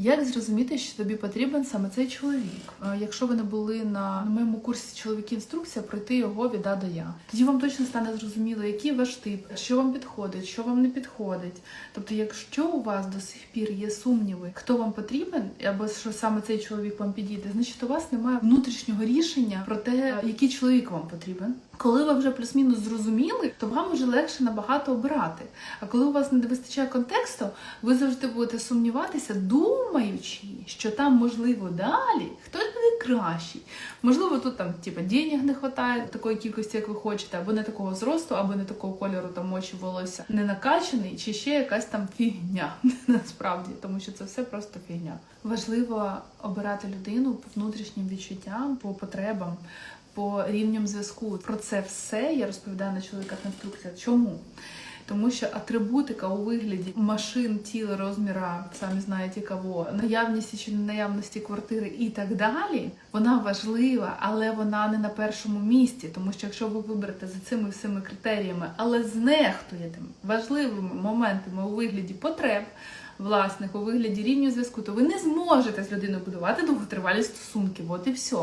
Як зрозуміти, що тобі потрібен саме цей чоловік? Якщо ви не були на моєму курсі чоловік інструкція, пройти його від А до Я. Тоді вам точно стане зрозуміло, який ваш тип, що вам підходить, що вам не підходить. Тобто, якщо у вас до сих пір є сумніви, хто вам потрібен, або що саме цей чоловік вам підійде, значить у вас немає внутрішнього рішення про те, який чоловік вам потрібен. Коли ви вже плюс-мінус зрозуміли, то вам вже легше набагато обирати. А коли у вас не вистачає контексту, ви завжди будете сумніватися, думаючи, що там можливо далі хтось буде кращий. Можливо, тут там типа денег не вистачає такої кількості, як ви хочете, або не такого зросту, або не такого кольору там очі волосся, не накачаний, чи ще якась там фігня насправді, тому що це все просто фігня. Важливо обирати людину по внутрішнім відчуттям, по потребам. По рівням зв'язку про це все я розповідаю на чоловіках інструкція. Чому? Тому що атрибутика у вигляді машин, тіла, розміра, самі знаєте кого, наявності чи не наявності квартири і так далі, вона важлива, але вона не на першому місці. Тому що якщо ви виберете за цими всіми критеріями, але знехтуєте важливими моментами у вигляді потреб. Власних у вигляді рівню зв'язку, то ви не зможете з людиною будувати довготривалі стосунки. От і все.